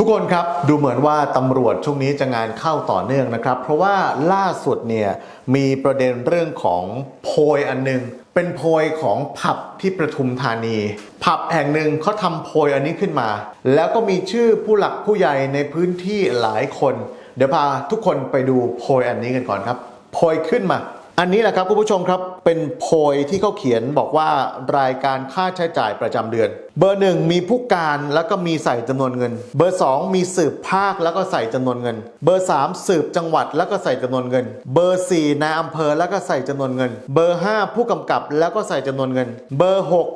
ทุกคนครับดูเหมือนว่าตำรวจช่วงนี้จะงานเข้าต่อเนื่องนะครับ เพราะว่าล่าสุดเนี่ยมีประเด็นเรื่องของโพยอันหนึง เป็นโพยของผับที่ประทุมธานี ผับแห่งหนึ่งเขาทำโพยอันนี้ขึ้นมา แล้วก็มีชื่อผู้หลักผู้ใหญ่ในพื้นที่หลายคน เดี๋ยวพาทุกคนไปดูโพยอันนี้กันก่อนครับโพยขึ้นมา อันนี้แหละครับคุณผู้ชมครับเป็นโพยที่เขาเขียนบอกว่ารายการค่าใช้จ่ายประจำเดือน เบอร์หนึ่งมีผู้การแล้วก็มีใส่จำนวนเงิน เบอร์สองมีสืบภาคแล้วก็ใส่จำนวนเงิน เบอร์สามสืบจังหวัดแล้วก็ใส่จำนวนเงิน เบอร์สี่นายอำเภอแล้วก็ใส่จำนวนเงิน เบอร์ห้าผู้กำกับแล้วก็ใส่จำนวนเงิน เบอร์หก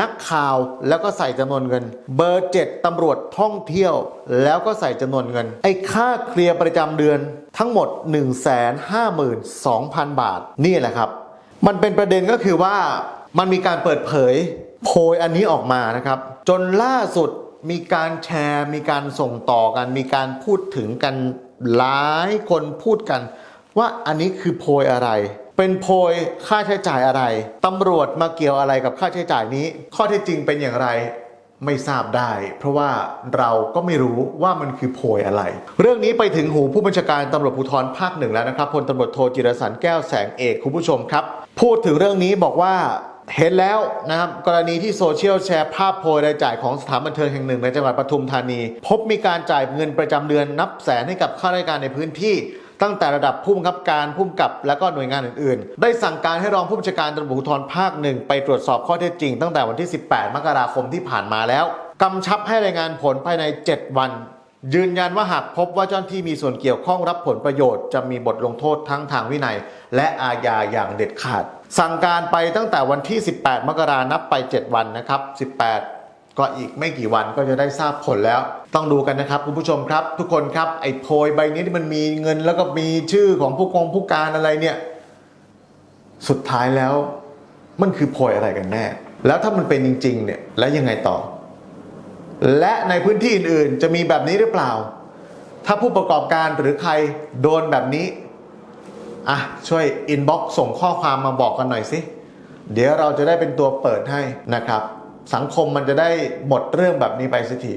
นักข่าวแล้วก็ใส่จำนวนเงิน เบอร์ 7ตำรวจท่องเที่ยว แล้วก็ใส่จำนวนเงิน ไอ้ค่าเคลียร์ประจำเดือนทั้งหมด 152,000 บาท นี่แหละครับ มันเป็นประเด็นก็คือว่ามันมีการเปิดเผยโพยอันนี้ออกมานะครับ จนล่าสุดมีการแชร์ มีการส่งต่อกัน มีการพูดถึงกันหลายคนพูดกัน ว่าอันนี้คือโพยอะไร เป็นโพยค่าใช้จ่ายอะไรตำรวจมาเกี่ยวอะไรกับค่าใช้จ่ายนี้ ข้อเท็จจริงเป็นอย่างไรไม่ทราบได้ เพราะว่าเราก็ไม่รู้ว่ามันคือโพยอะไร เรื่องนี้ไปถึงหูผู้บัญชาการตำรวจภูธรภาคหนึ่งแล้วนะครับพลตำรวจโทจิรสันแก้วแสงเอกคุณผู้ชมครับ พูดถึงเรื่องนี้บอกว่าเห็นแล้วนะครับกรณีที่โซเชียลแชร์ภาพโพยรายจ่ายของสถานบันเทิงแห่งหนึ่งในจังหวัดปทุมธานี พบมีการจ่ายเงินประจำเดือนนับแสนให้กับข้าราชการในพื้นที่ ตั้งแต่ระดับผู้บังคับการผู้กำกับและก็หน่วยงานอื่นๆ ได้สั่งการให้รองผู้บัญชาการตำรวจภูธรภาคหนึ่งไปตรวจสอบข้อเท็จจริง ตั้งแต่วันที่ 18 มกราคมที่ผ่านมาแล้วกำชับให้รายงานผลภายใน 7 วัน ยืนยันว่าหากพบว่าเจ้าหน้าที่มีส่วนเกี่ยวข้องรับผลประโยชน์จะมีบทลงโทษทั้งทางวินัย และอาญาอย่างเด็ดขาด สั่งการไปตั้งแต่วันที่ 18 มกรานับไป 7 วันนะครับ 18 ก็อีกไม่กี่วันก็จะได้ทราบผลแล้ว ต้องดูกันนะครับคุณผู้ชมครับ ทุกคนครับไอ้โพยใบนี้ที่มันมีเงินแล้วก็มีชื่อของผู้กองผู้การอะไรเนี่ย สุดท้ายแล้วมันคือโพยอะไรกันแน่ แล้วถ้ามันเป็นจริง ๆ เนี่ยแล้วยังไงต่อ และในพื้นที่อื่นๆ จะมีแบบนี้หรือเปล่า ถ้าผู้ประกอบการหรือใครโดนแบบนี้อะช่วยอินบ็อกซ์ส่งข้อความมาบอกกันหน่อยสิเดี๋ยวเราจะได้เป็นตัวเปิดให้นะครับ สังคมมันจะได้หมดเรื่องแบบนี้ไปสักที